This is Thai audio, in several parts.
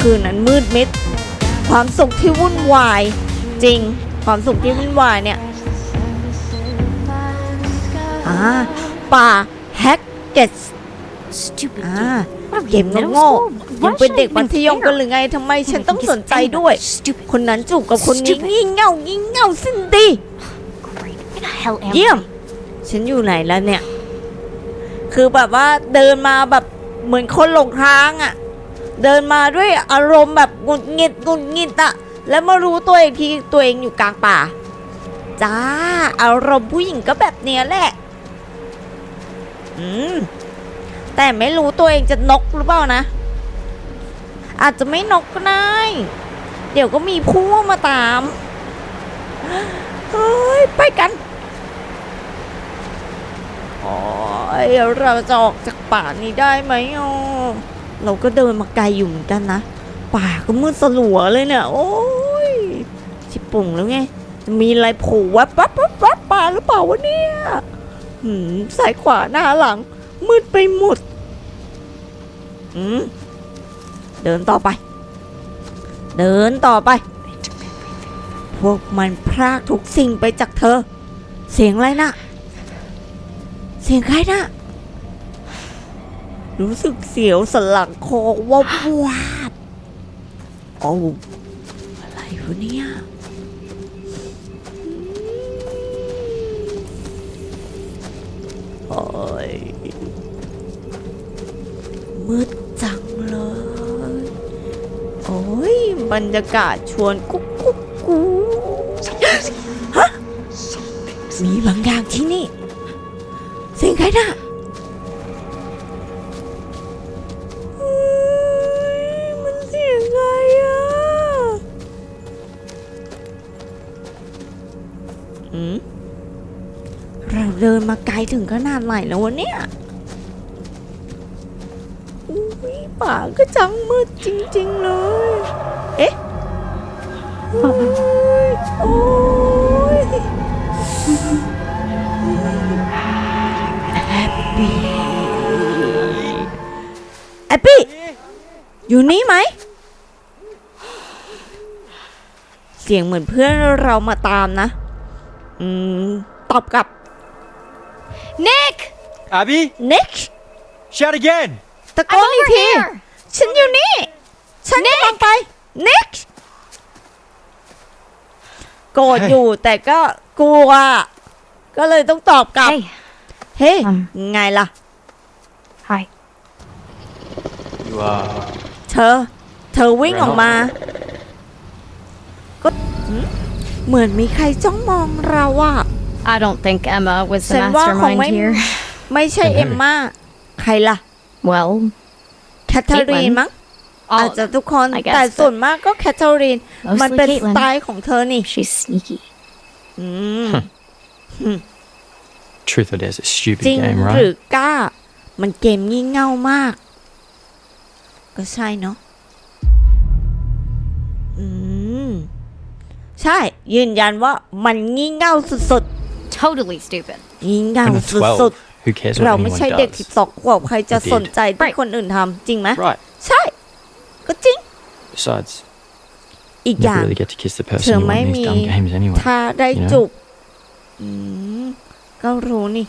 คืนนั้นมืดมิด ความสุขที่วุ่นวาย จริง ความสุขที่วุ่นวายเนี่ยอ่าป่าแฮกเกต Stupid อ่า game. What are we เกม in middle โง่ school? ๆยัง Why เป็น should เด็ก I มั even ธยมกันห care? รือไงทำไมฉัน Think ต้อง it's สนใจ anybody. ด้วย Stupid. คนนั้นจูบกับคนนี้ Stupid. งี่เง่างี่เง่าสิ้นดี Great. Where the hell am เยี่ยม I? ฉันอยู่ไหนแล้วเนี่ย คือแบบว่าเดินมาแบบเหมือนคนหลงทางอะ่ะ เดินมาด้วยอารมณ์แบบหงุดหงิดหงุดหงิดอะ่ะแล้วมารู้ตัวเองที่ตัวเองอยู่กลางป่า จ้า อารมณ์ผู้หญิงก็แบบเนี้ยแหละ อืม แต่ไม่รู้ตัวเองจะนกหรือเปล่านะ อาจจะไม่นกก็ได้ เดี๋ยวก็มีผู้มาตาม เฮ้ย ไปกันโอ้ยเราจะออกจากป่านี้ได้ไหมอะ เราก็เดินมาไกลอยู่เหมือนกันนะ ป่าก็มืดสลัวเลยเนี่ย โอ้ยชิปุ่งแล้วไง มีอะไรโผล่วับวับวับวับป่าหรือเปล่าวะเนี่ยหืมซ้ายขวาหน้าหลัง มืดไปหมดอืมเดินต่อไป เดินต่อไป พวกมันพรากทุกสิ่งไปจากเธอ เสียงอะไรนะ เสียงใครนะ รู้สึกเสียวสลังคอวับวาบโอ้อะไรวะเนี่ยโอ้ยมืดจังเลย โอ้ยบรรยากาศชวนกุ๊กกุ๊กกูฮะมีบางอย่างที่นี่ เสียงใครน่ะ มาไกลถึงขนาดไหนแล้ววะเนี่ยอุ้ยป่าก็จังมืดจริง ๆ เลย เอ๊ะโอ้ยโอ้ย แอปปี้ แอปปี้ อยู่นี่ไหม เสียงเหมือนเพื่อนเรามาตามนะ อืม ตอบกลับ Nick! Abby, next shout again. ตะโก I'm นอีก over ที here! ฉันอยู่นี่ ฉันกำลังไป next โกรธอยู่แต่ก็กลัว ก็เลยต้องตอบกลับ Hey. เฮ้ยอืม ไงล่ะ Hi. You are. เธอ เธอวิ่งออกมา ก็หืมเหมือนมีใครจ้องมองเราอะ I don't think Emma was the ฉันว่าคง mastermind ไม่ here. ไม่ใช่เอมมาใครล่ะ Well, แคทเธอรีน Caitlin มั้ง all อาจจะทุกคน I guess แต่ส่วนมากก็แคทเธอรีน Mostly มันเป็นส Caitlin ไตล์ของเธอนี่ she's sneaky. อืม Truth or dare, it's a stupid จริง game, หรือ right? กล้า มันเกมงี่เง่ามาก ก็ใช่เนาะอืม ใช่ ยืนยันว่ามันงี่เง่าสุด Totally stupid. ๆงี่เง่า When you're สุด 12, who cares ๆ what เราไม่ใช่ anyone เด็ก does? สิบสองขวบใครจะ You did. สนใจที่ Right. คนอื่นทำจริงไหม Right. ใช่ ก็จริง Besides, อีก you อย่า never ง really get to kiss the เธ person อ you ไม่ want in มี these dumb games anyway. ถ้าได้ you know? จูบอืมก็รู้นี่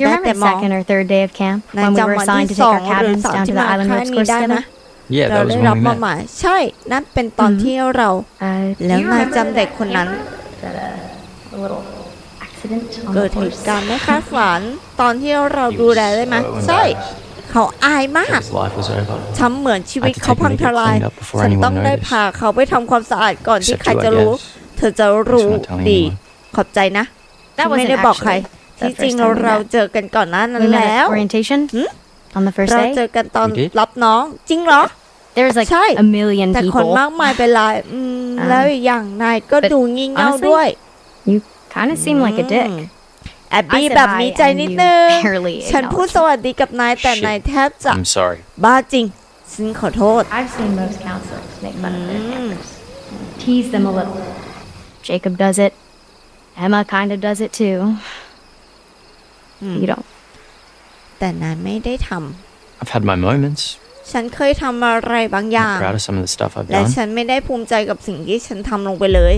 You That remember the demo. second or third day of camp นาย when we จำ were วัน assigned ที่ to ส take อง our หรือ cabins สาม down to ที่ the มา island ค่าย woods นี้ course ได้ together? นะ Yeah, เรา that was ได้ when รับ we มอบ met. หมายใช่ นั่นเป็นตอนที่เรา Uh, แล้ว do you นาย remember จำเด็กคนนั้น that uh, a little accident on เกิ the ดเหตุ course? การณ์ไม่คาดฝัน ตอนที่เราดูแลได้ไหม He was so ใช่ embarrassed. เขาอายมาก His life was over. ทำเหมือนชีวิต I had to เขา take พัง him to ท get ลาย cleaned up before ฉัน anyone ต้องได้ noticed. พาเขาไปทำความสะอาดก่อนที่ Except ใคร you, I จะรู้ guess. เธอจะรู้ Thanks for not telling ดี anyone. ขอบใจนะ That ที่ไม่ wasn't ได้บอกใคร actually ที่ the จริง first time we เรา met. เจอกันก่อนหน้านั้น We met แล้ว at orientation Hmm? on the first เรา day. เจอกันตอน We did? รับน้อง จริงเหรอ There was like ใช่ a million แต่คน people. มากมายเป็นไรอืม อ่า แล้วอีกอย่างนายก็ But ดูงี่เง่า honestly, ด้วย You kind of seem like a อื dick. มแอบบี้ I said แบบ hi มีใจ and นิด you นึง barely ฉันพูด acknowledged สวัสดีกับนายแต่ Shit. นายแทบจะ I'm sorry. บ้าจริง ฉันขอโทษ I've seen most counselors make fun of their campers. Tease them a little. Jacob does it. Emma kind of does it too. You don't. แต่นายไม่ได้ท I've had my moments. ฉันเคยทำอะไรบางอย่าง I'm proud of some of the stuff I've และ done. ฉันไม่ได้ภูมิใจกับสิ่งที่ฉันทำลงไปเลย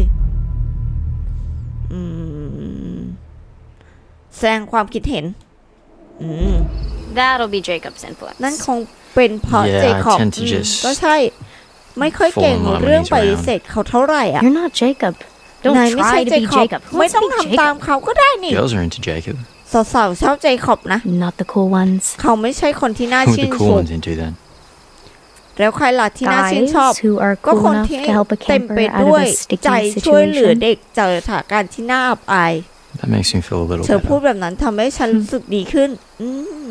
อืมแสดงความคิดเห็นอืม That'll be Jacob's influence. นั่นคงเป็นเพราะ Yeah, เจคอบ I tend to อืม just ก็ใช่ ไม่ค่อยเก่ง fall in line when เรื่อง he's ป around. ฏิเสธเขาเท่าไหร่อะ You're not Jacob. Don't นายไม่ใช่ try to เจ be คอบ Jacob. Who ไม่ wants ต้ to อง be ทำตาม Jacob? เขาก็ได้นี่ Girls are into Jacob. สาวๆชอบเจคอบนะ Not the cool ones. เขาไม่ใช่คนที่น่า Who are ชื่น the ช cool ม ones into then? แล้วใครล่ะที่น่าชื่น Guys ชอบ who are ก็ cool คน enough ที่ to help a เต็ม camper ไป out ด้วย of a ใจ sticky ช่วยเหลือ situation. เด็กเจอสถานการณ์ที่น่าอับอาย That makes me feel a little เธอพูด better. แบบนั้นทำให้ฉันรู้สึกดีขึ้น อืม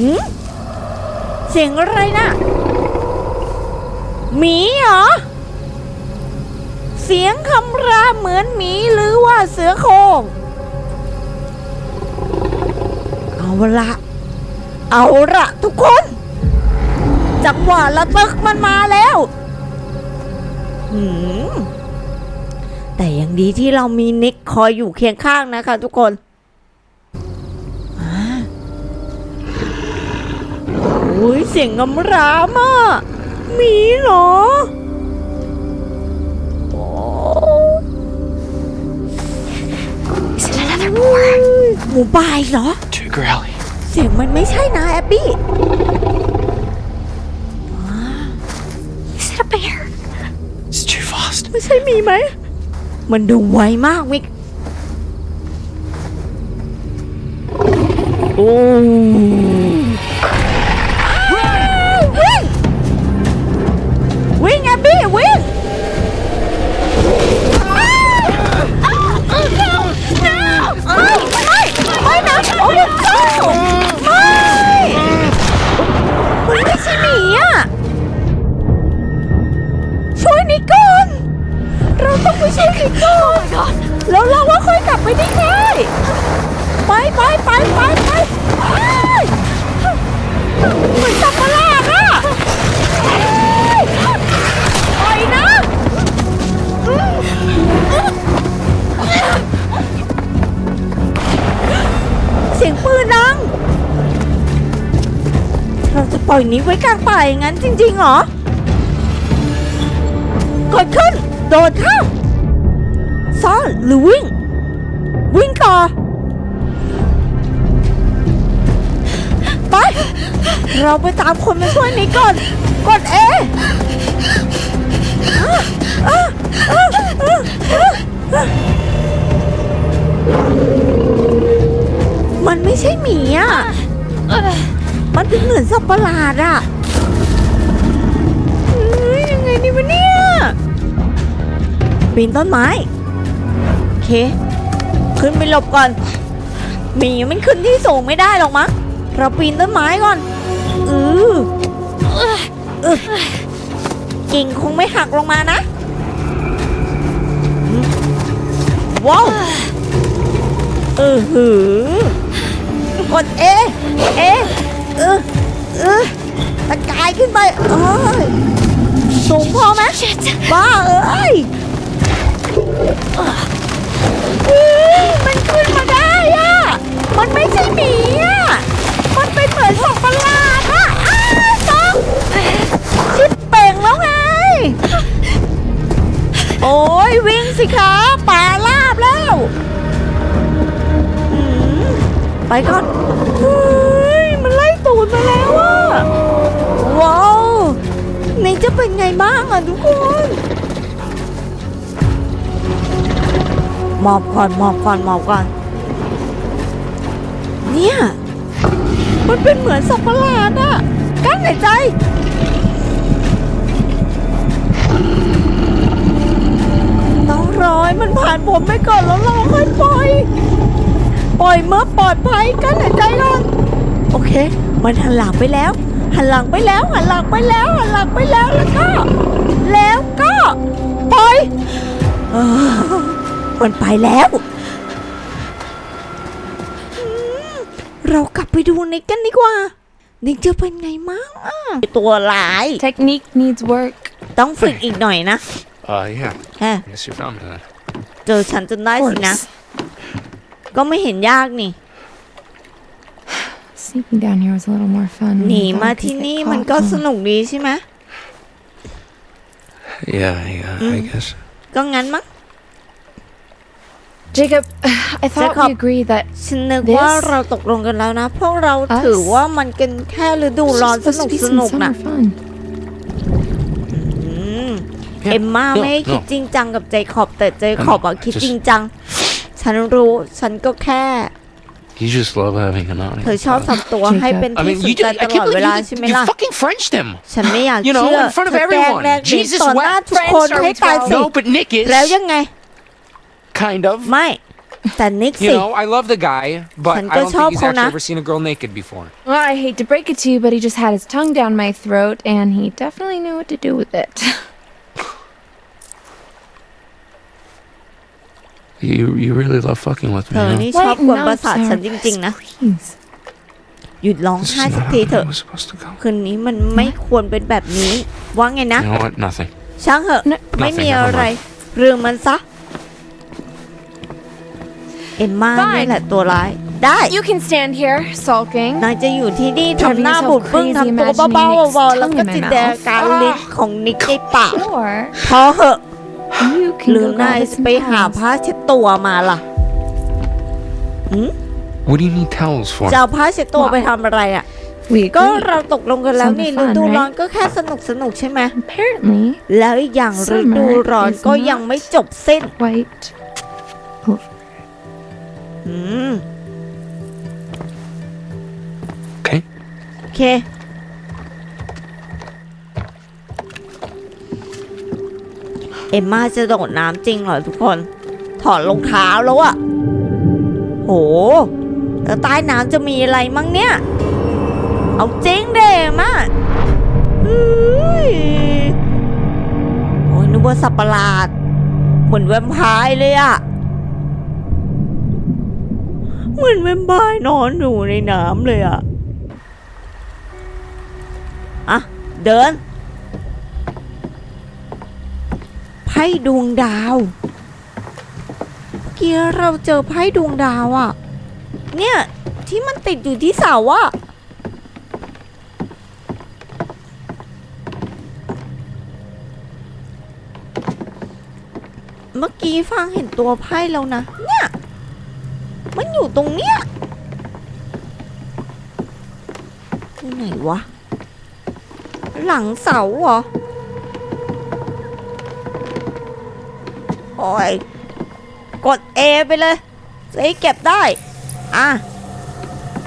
หืมเสียงอะไรนะหมีเหรอ เสียงคำรามเหมือนหมีหรือว่าเสือโคร่งเอาละ เอาละทุกคน จังหวะระตึกมันมาแล้วหืมแต่ยังดีที่เรามีนิกคอยอยู่เคียงข้างนะคะทุกคนอ่าโอ้ยเสียงงำรามอะหมีเหรอโอ้ Is it another boar? หมูป่าอีกเหรอ Too growly. เสียงมันไม่ใช่นะแอบบี้ Is it a bear? It's too fast. ไม่ใช่มีไหม มันดูไวมากมิกโอ้วิ่งวิ่งแอบบี้วิ่งไม่ไม่ไม่นะโอ้ย ต้องไปช่วยนิกก่อนแล้วเราว่าค่อยกลับไปได้ง่ายไปไปไปไปไปไปเหมือนจับประหลาดอะไปนะเสียงปืนดัง เราจะปล่อยนิกไว้กลางป่าอย่างนั้นจริงๆเหรอกดขึ้น โดดข้า ซ่อนหรือวิ่ง วิ่งต่อ ไป เราไปตามคนมาช่วยนี้ก่อน กดเอมันไม่ใช่หมีอะ มันเป็นเหมือนสัตว์ประหลาดอะยังไงดีวะเนี่ยปีนต้นไม้ เค ขึ้นไปหลบก่อนหมีมันขึ้นที่สูงไม่ได้หรอกมั้งเราปีนต้นไม้ก่อนออเออกิ่งคงไม่หักลงมานะ ว้าวเออหือกดเอ เอเออเออตะกายขึ้นไปเอ้ยสูงพอไหมบ้าเอ้ยเฮ้ย มันขึ้นมาได้อะมันไม่ใช่หมีอะมันเป็นเหมือนสัตว์ประหลาดอะอ้าต้องชิดเป่งแล้วไง โอ้ยวิ่งสิคะป่าลาบแล้ว ไปก่อนเฮ้ยมันไล่ตูดมาแล้วอะว้าวนี่จะเป็นไงบ้างอะทุกคน มอบก่อนมอบก่อนมอบก่อน เนี่ย มันเป็นเหมือนสัตว์ประหลาดอะกั้นหายใจต้องรอให้มันผ่านผมไปก่อนแล้วเราค่อยปล่อย ปล่อยเมื่อปลอดภัยกั้นหายใจก่อนโอเค มันหันหลังไปแล้ว หันหลังไปแล้ว หันหลังไปแล้วหันหลังไปแล้วแล้วก็ แล้วก็ปล่อย มันไปแล้วอืมเรากลับไปดูนิกกันดีกว่านิกจะเป็นไงมั่งอะตัวร้าย Technique needs work. ต้องฝึกอีกหน่อยนะ Uh, yeah. แฮะ Guess you found that. เจอฉันจนได้สินะ Course. ก็ไม่เห็นยากนี่ It's Sneaking down here was a little more fun. หนี when มา thought I ที่ could นี่ get มัน caught, ก็ huh? สนุกดีใช่ไหม Yeah, yeah, I guess. ก็งั้นมั้ง Jacob, I thought Jacob. we agreed that ฉันนึก This- ว่าเราตกลงกันแล้วนะ พวกเรา Us? ถือว่ามันเป็นแค่ฤดู this ร้อ was นส supposed นุ to ก be ส some นุกนะ summer fun. อืม Yeah, เอมมา no, ไม่ได้คิด no. จริงจังกับเจคอบแต่เจคอบอะ I know, คิด just- จริงจัง ฉันรู้ฉันก็แค่ You just love having an audience. เธอชอบทำตัว Jacob. ให้เป็น I ที่ mean, สน you ใจ just, ต I ลอ can't ดเว believe ลา you, ใช่ไหม you ล่ะ fucking Frenched him. ฉันไม่อยาก You know, เชื่อ in front of เธอแกล้ง everyone. แลกเงิน Jesus ต่อหน้า wept. ทุกคน French, are ให้ we ตายสิ No, but Nick is. แล้วยังไง Kind of. ไม่ แต่นิก You สิ know, I love the guy, but San I don't ka think he's chop ko actually na. ever seen a girl naked before. Well, I hate to break it to you, but he just had his tongue down my throat, and he definitely knew what to do with it. You you really love fucking with เธ me, อ huh? นี่ชอบกวนประสาทฉันจริง ๆ นะ Please. หยุดร้อง This ไห้ is สัก not ที how เถ it อะ was supposed to go. คืนนี้มันไม่ควรเป็นแบบนี้ ว่าไงนะ You know what? Nothing. ช่างเหอะ No- ไม่มี Nothing, never อะไร เรื่องมันซะ เอ็มมา Fine. นี่แหละตัวร้าย ได้ You can stand here, sulking. นายจะอยู่ที่นี่ Driving ทำหน้า yourself บุดบึ้ง crazy ทำตัว imagining เบา Nick's ๆๆแล้วก็ tongue in my จินตนาการ mouth. ลิ้นของนิกในปาก Or พอเหอะ you ห can รือ go นาย grab us จะ some ไปหา towels. ผ้าเช็ดตัวมาล่ะ What do you need towels for? จะเอาผ้าเช็ดตัวไปทำอะไรอะ We ก็ agreed. เราตกลงกันแล้วนี่ Something ฤ fun, ดู right? ร้อนก็แค่สนุกสนุกๆใช่ไหม Apparently, แล้วอีกอย่างฤ Summer ดูร้อน is ก็ยัง not ไม่จบสิ้น quite over. อืม Okay. โอเค เอ็มมาจะโดดน้ำจริงเหรอทุกคน ถอดรองเท้าแล้วอะโห แล้วใต้น้ำจะมีอะไรมั่งเนี่ย เอาจริงเด้มาเฮ้ยโอ้ยนึกว่าสัตว์ประหลาด เหมือนแวมไพร์เลยอะ เหมือนแวมไพร์นอนอยู่ในน้ำเลยอะอะเดิน ไพ่ดวงดาวเกี้เราเจอไพ่ดวงดาวอะเนี่ยที่มันติดอยู่ที่เสาอะเมื่อกี้ฟังเห็นตัวไพ่แล้วนะ เนี่ย อยู่ตรงเนี้ยที่ไหนวะ หลังเสาเหรอ โอ้ย กด A ไปเลยจะให้เก็บได้ อะ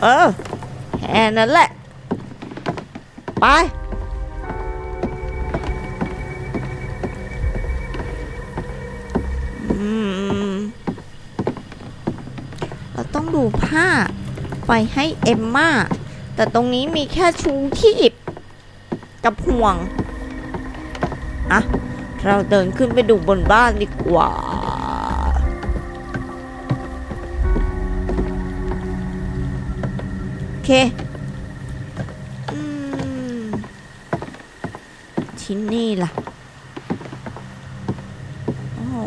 เออ แค่นั้นแหละ ไป ไปให้เอมมาแต่ตรงนี้มีแค่ชูชีพกับห่วงอะเราเดินขึ้นไปดูบนบ้านดีกว่า โอเคอที่นี่ล่ะ โอ้โห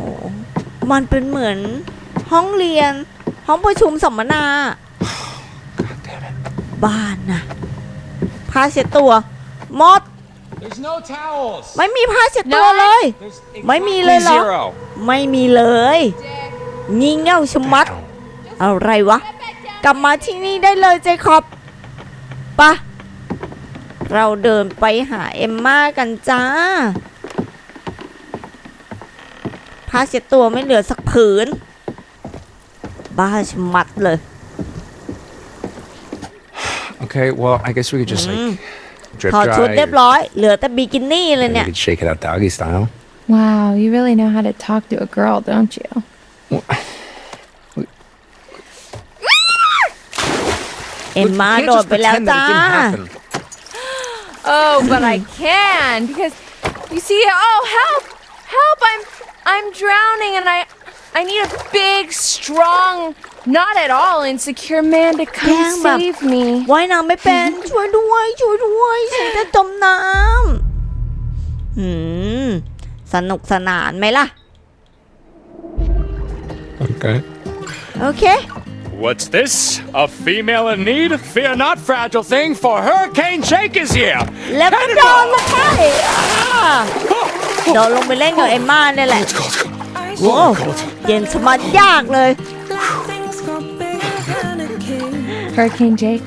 มันเป็นเหมือนห้องเรียน ห้องประชุมสัมมนา บ้านนะผ้าเช็ดตัวหมด There's no towels. ไม่มีผ้าเช็ดตัวเลย There's Mấy mi exactly lên lắm. zero. ไม่มีเลย งี่เง่าชะมัด อะไรวะ กลับมาที่นี่ได้เลยเจคอบปะเราเดินไปหาเอมมากันจ้าผ้าเช็ดตัวไม่เหลือสักผืน บ้าชะมัดเลย Okay, well, I guess we could just Mm. like drip ถอด dry. ชุดเรียบ or- ร้อย เหลือแต่บิกินี่เลย and เนี่ย we could shake it out doggy style. Wow, you really know how to talk to a girl, don't you? เอ็ม Look, มา you can't โดด just ไปแล้ว pretend that จ้า it didn't happen. Oh, but I can because you see. Oh, help! Help! I'm I'm drowning, and I I need a big, strong, not at all insecure man to come Damn, but- save me. ว่ายน้ำไม่เป็น ช่วยด้วย ช่วยด้วยฉันจะจมน้ำหืม สนุกสนานไหมล่ะ Okay. โอเค what's this? A female in need? Fear not, fragile thing, for Hurricane Jake is here. แล้วก็โดนลงไปอ่าโดนลงไปเล่นกับเอมมาเนี่ยแหละ It's cold. โว้เย็นสมัดยากเลย Hurricane Jake.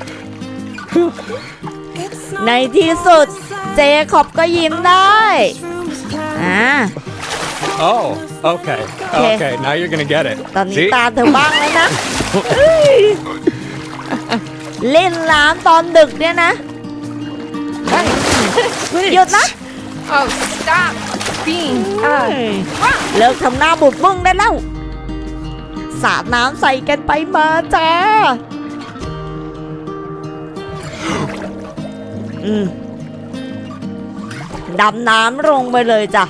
ในที่สุดเจคอบก็ยิ้มได้อ่า Oh, okay. Okay. Okay, now you're gonna get it. ตอนนี้ See? ตาเธอบ้างแล้วนะเอ้ยเล่นน้ำตอนดึกเนี่ยนะหยุดนะ Oh, stop being. เอ้ Uh, ยเลิกทำหน้าบุดบึ้งได้แล้ว สาดน้ำใส่กันไปมาจ้า อืมดำน้ำลงไปเลยจ้ะ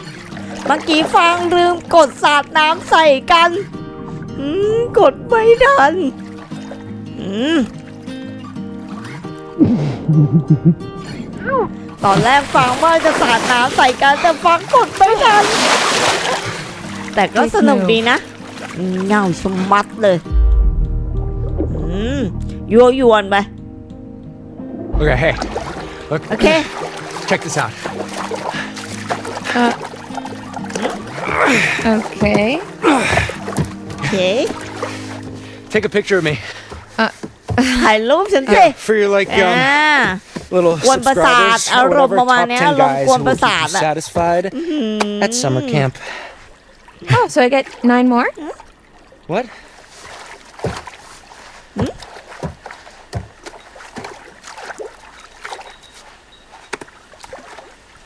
เมื่อกี้ฟังลืมกดสาดน้ำใส่กัน อืม กดไม่ทัน อืม ตอนแรกฟังว่าจะสาดน้ำใส่กันแต่ฟังกดไม่ทันแต่ก็สนุกดีนะเงาชะมัดเลยอืมยัวยวนไป Okay, hey. Look, โอเค check this out. okay. โอเค Take a picture of me. ถ่ายรูปฉันสิ For your, like, อ่า um, little กวนประสาท subscribers อา or รมณ์ whatever, ประมาณ top เนี้ย10อารมณ์ guys กวน who ป will ระสา keep ท you อะ satisfied at summer camp. Oh, so I get nine more? What?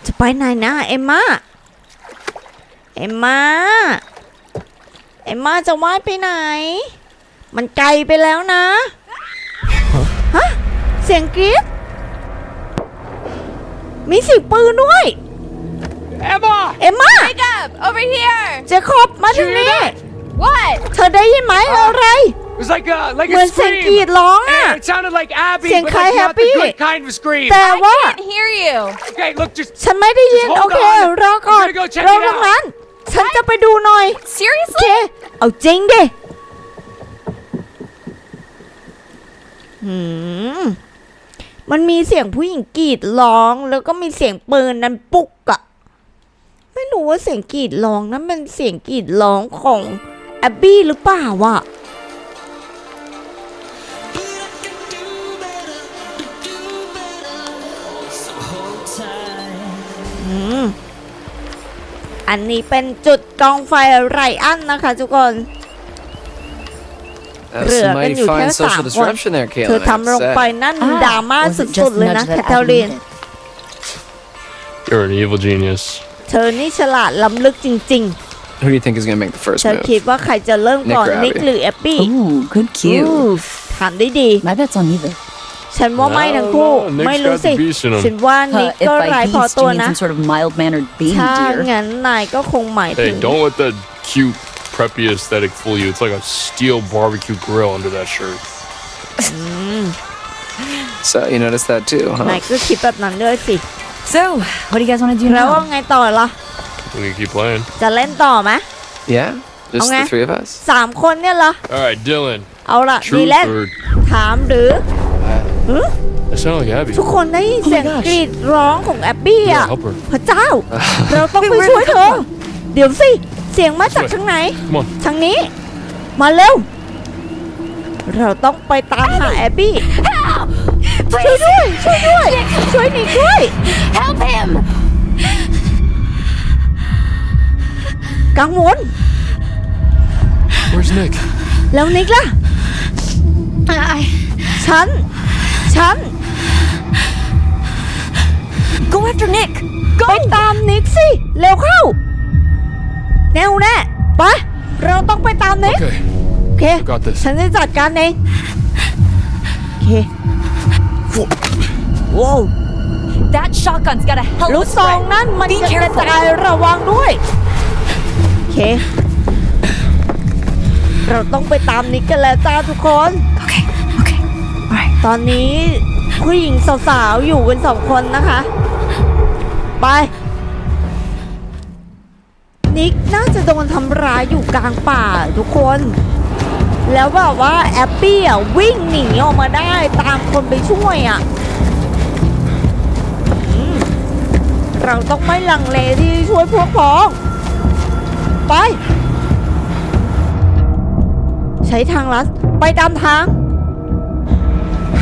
จะไปไหนนะเอมมาเอมมาเอมมาจะว่ายไปไหน มันไกลไปแล้วนะ ฮะ เสียงกรี๊ด มีเสียงปืนด้วย Emma! เอมมา Jacob, over here. เจคอบมาทางนี้ What? เธอได้ยินไหมอะไร It was like a like เหมือ a นเสียงกรี scream. ดร้องอะ It sounded like Abby, Xiang but khai like not the happy. good kind of scream. แต่ว่า Can't hear you. Okay, look, just ฉันไม่ได้ยิน Just โอ hold เค on. รอก่อน I'm gonna go check รอ it ตรง out. นั้น ฉันจะไปดูหน่อย โอเค Seriously? เอาจริงดิหืม มันมีเสียงผู้หญิงกรีดร้อง แล้วก็มีเสียงปืนนั้นปุกอะไม่รู้ว่าเสียงกรีดร้องนั้นเป็นเสียงกรีดร้องของแอบบี้หรือเปล่าวะอันนี้เป็นจุดกองไฟไรอันนะคะทุกคน That's Rửa some cái mighty nhiều fine theo social xả disruption there, เธอ Caitlin. I ทำล have ง to ไป say. นั่นดราม่า was สุ it just ดๆเลยนะ nudge แค that ทเธอรีน Abby needed? You're an evil genius. เธอนี่ฉลาดล้ำลึกจริง Who do you think is going to make the ๆ first เธอ move? คิดว่าใครจะเริ่มก่อน Nick นิก Rabbit หรือแอปปี้ Ooh, good อู้ cue. ถามได้ดี My bet's on either. ฉันว่าไม่ทั้งคู่ No, no, Nick's ไม่รู้ got สิ the beast in him. ฉันว่านิก Uh, if ก็ by ร้ายพอ beast ตั you ว mean นะ some sort of mild-mannered baby ถ้า deer, งั้นนายก็คงหมายถึ Hey, ง don't let that cute, preppy aesthetic fool you. It's like a steel barbecue grill under that shirt. So you noticed that too, นาย huh? ก็คิดแบบนั้นด้วยสิ So, what do you guys want to do แล้วว่า now? ไงต่อล่ะ We can keep playing. จะเล่นต่อไหม Yeah, just Okay. the three of us. สามคนเนี่ยเหรอ All right, Dylan. เอาล่ะดี Truth เล่น or ถามหรือ that sounded like Abby. ทุกคนได้ยินเสียง gosh กรีดร้องของแอบบี้ Yeah, อะ help her. พระเจ้า เราต้องไปช่วยเธอ เดี๋ยวสิเสียงมาจากทางไหน Come on. ทางนี้ มาเร็ว เราต้องไปตามหาแอบบี้ ช่วยด้วย ช่วยด้วย ช่วยนิกด้วย Help him! กังวล Where's Nick? แล้วนิกล่ะ I ฉัน ฉัน go after Nick. ไปตามนิกสิ เร็วเข้า ต้องไปตามนิก Okay, โอเค got this. ฉันจะจัดการเอง โอเคว้าว That shotgun's got a hell ลู of ก a ซอง spread. นั่นมัน Be จะกระ careful. จายระวังด้วย โอเค เราต้องไปตามนิกกันแล้วจ้าทุกคน Okay, okay. All right. ตอนนี้ผู้หญิงสาวๆอยู่กันสองคนนะคะ ไป นิกน่าจะโดนทำร้ายอยู่กลางป่าทุกคน แล้วแบบว่าแอปปี้อะวิ่งหนีออกมาได้ตามคนไปช่วยอะเราต้องไม่ลังเลที่ช่วยพวกพ้อง ไป ใช้ทางลัดไปตามทาง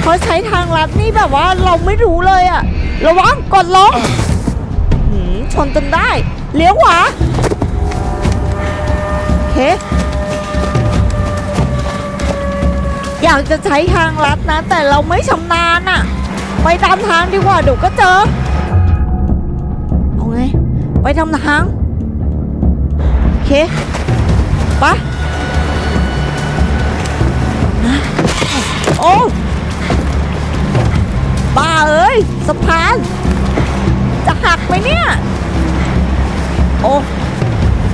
เพราะใช้ทางลัดนี่แบบว่าเราไม่รู้เลยอะระวังกดลงหืมชนจนได้ เลี้ยวขวา เค อยากจะใช้ทางลัดนะ แต่เราไม่ชำนาญอะไปตามทางดีกว่าเดี๋ยวก็เจอ เอาไง ไปทำทาง โอเคไปโอ้บ้าเอ้ยสะพาน จะหักไหมเนี่ย โอ้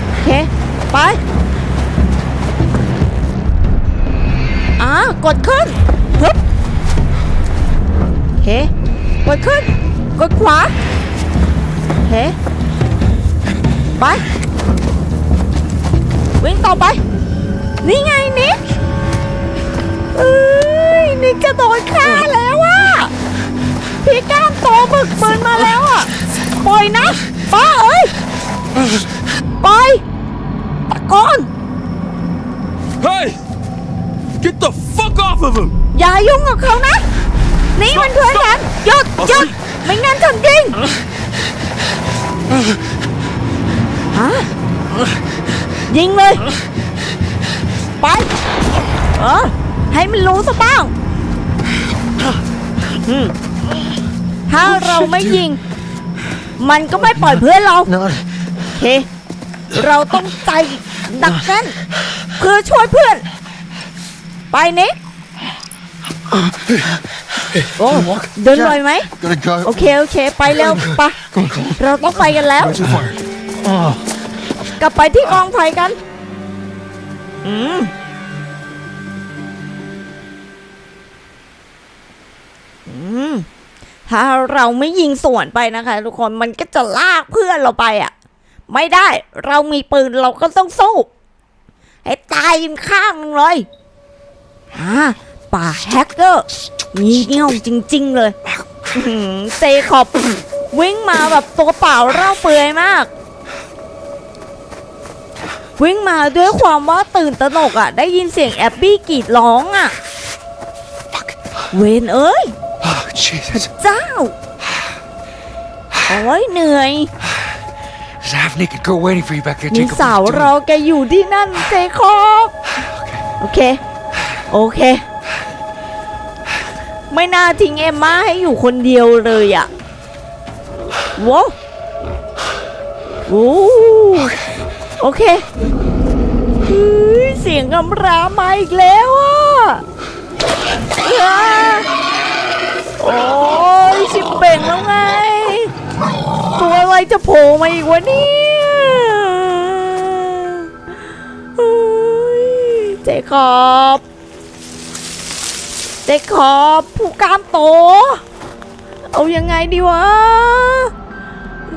โอเค ไป อ่ากดขึ้นฮึบโอเคกดขึ้น กดขวาโอเคไป วิ่งต่อไป นี่ไงนิกเอ้ยนิกจะโดนฆ่าแล้วอะพี่ก้ามโตบึกปืนมาแล้วอะปล่อยนะป้าเอ้ยปล่อยตะโกน Hey! Get the fuck off of him! อย่ายุ่งกับเขานะ นี่มันเพื่อนฉันหยุดหยุดไม่งั้นฉันยิงฮะยิงเลย ไป เออ ให้มันรู้ซะบ้างอืมถ้าเราไม่ยิง มันก็ไม่ปล่อยเพื่อนเราโอเค เราต้องใจดักแน่นเพื่อช่วยเพื่อน ไปนิกโอ้เดินบ่อยไหม Gotta go. โอเค โอเค ไปเร็วไปะเราต้องไปกันแล้ว Too far. กลับไปที่กองไฟกัน อืม อืม ถ้าเราไม่ยิงสวนไปนะคะ ทุกคนมันก็จะลากเพื่อนเราไปอะ ไม่ได้ เรามีปืนเราก็ต้องสู้ ให้ตายยิงข้างหนึงเลย อ่าป่าแฮกเกอร์มีเงี้ยวจริง ๆ เลยอื้อหือเซคอบวิ่งมาแบบตัวเปล่าเร่าเปลือยมาก วิ่งมาด้วยความว่าตื่นตระหนกอะ ได้ยินเสียงแอบบี้กรีดร้องอะ เวนเอ้ย Oh, Jesus. เจ้า โอ้ยเหนื่อย There's a half naked girl waiting for you back there, มี Jacob. สาว What are you รอ doing? แกอยู่ที่นั่นเจคอบ โอเค โอเค ไม่น่าทิ้งเอมมาให้อยู่คนเดียวเลยอะว้าวโอ้โอเคเฮ้ยเสียงกำรามาอีกแล้วอะอ่าโอ้ยชิบเป่งแล้วไง ตัวอะไรจะโผล่มาอีกวะเนี่ยเฮ้ยเจคอบ จคอบผู้กล้ามโต เอายังไงดีวะ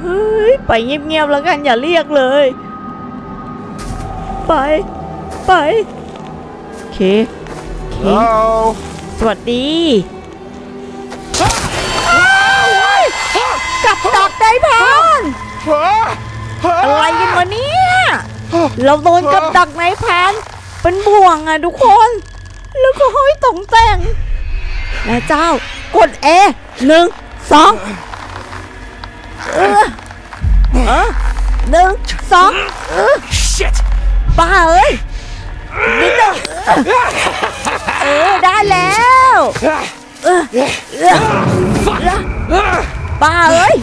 เฮ้ย ไปเงียบๆแล้วกันอย่าเรียกเลย ไป ไป โอเคโอเค สวัสดีกับดักได้พานอะไรกันวะเนี่ย เราโดนกับดักในพานเป็นบ่วงอะทุกคน แล้วก็ห้อยตรงแต่ง แม่เจ้ากดเอหนึ่งสองเออเออหนึ่งสองเออ Shit! บ้าเอ้ยนิดหนึ่งเออได้แล้วเออเออเออบ้าเอ้ย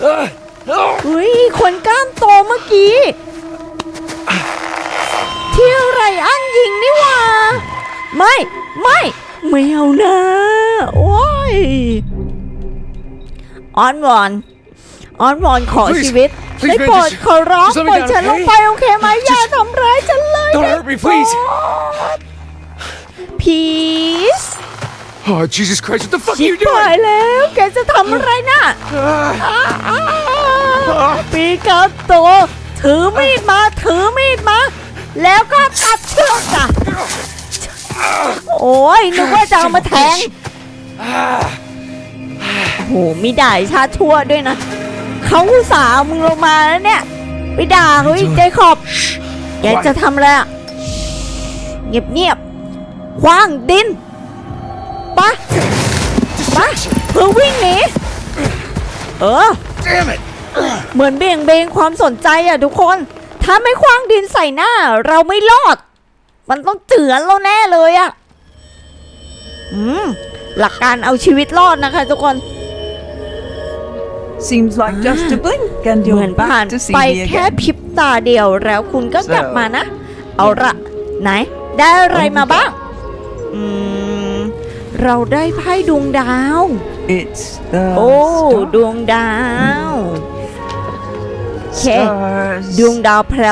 เฮ้ยคนกล้ามโตเมื่อกี้ ที่ไรอันยิงนี่หว่า ไม่ ไม่ ไม่เอานะโอ้ยออนวอนออนวอนขอ Please, ชีวิต please, ได้ man, โปรด just- ขอร้อง just let ป me ล่อย down, ฉันลง okay? ไปโอเคไหมอย่าทำร้ายฉันเลย Don't นะ hurt me, please. พีส Oh, Jesus Christ, what the fuck ชิ are บ you หาย doing? แล้วแกจะทำอะไรน่ะปีกับโตถือมีดมาถือมีดมา แล้วก็ตัดเชือกจ้ะ โอ้ยนึกว่าจะเอามาแทงโอ้โหมีด่ายชาชั่วด้วยนะเขาอุตส่าห์เอามึงลงมาแล้วเนี่ย ไปด่าเฮ้ยเจคอบแกจะทำอะไรอะเงียบเงียบๆคว้างดินปะปะเพื่อวิ่งหนีเออเหมือนเบี่ยงเบนความสนใจอะทุกคน ถ้าไม่คว้างดินใส่หน้า เราไม่รอด มันต้องเจือนเราแน่เลยอะอืม หลักการเอาชีวิตรอดนะคะทุกคน Seems like just a blink and เหมือน you're ผ่าน back to see ไป me แค่ again. พริบตาเดียวแล้วคุณก็กลับมานะ เอาละไหน ได้อะไรมาบ้าง อืม เราได้ไพ่ดวงดาว It's the โอ้ star- ดวงดาว เค stars, ดวงดาวแพร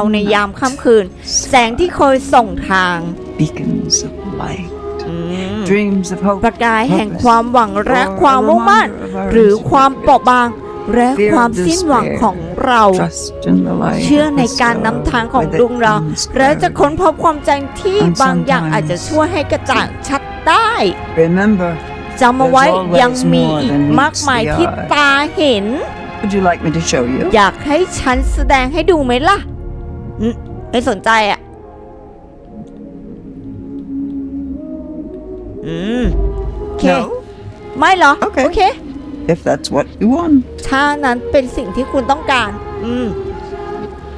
วๆในยามค่ำคืน แสงที่คอยส่งทาง beacons of light, อืม dreams of hope, ประกายแห่งความหวังและความมุ่งมั่น หรือความเปราะบาง และความสิ้นหวังของเรา trust in the light เชื่อ of ใน the การ star นำทางของ with ดวงดาว its และจะ clarity. ค้นพบความจริงที่ And บางอย่างอาจจะช่วยให้กระจ่างชัดได้ Remember, จำเอาไว้ There's always ยังมีอีก more than มากมาย meets the ที่ eye ตาเห็น would you like me to show you? อยากให้ฉันแสดงให้ดูไหมล่ะอืมไม่สนใจอะ อืมโอเค No? ไม่เหรอ โอเคโอเค If that's what you want. ถ้านั้นเป็นสิ่งที่คุณต้องการ อืม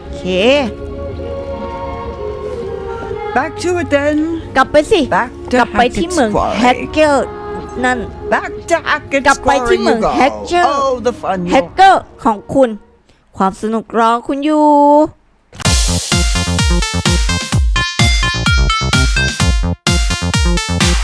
โอเค Back to it then. กลับไปสิ Back กลับ to ไปที่ Hackett's เมือง Quarry. แฮกเกอร์ นั่น Back to Hackett's กลับไปที่ Quarry เมือง you go. Hatcher Oh, the fun แฮ you'll กเกอร์ของคุณ ความสนุกรอคุณอยู่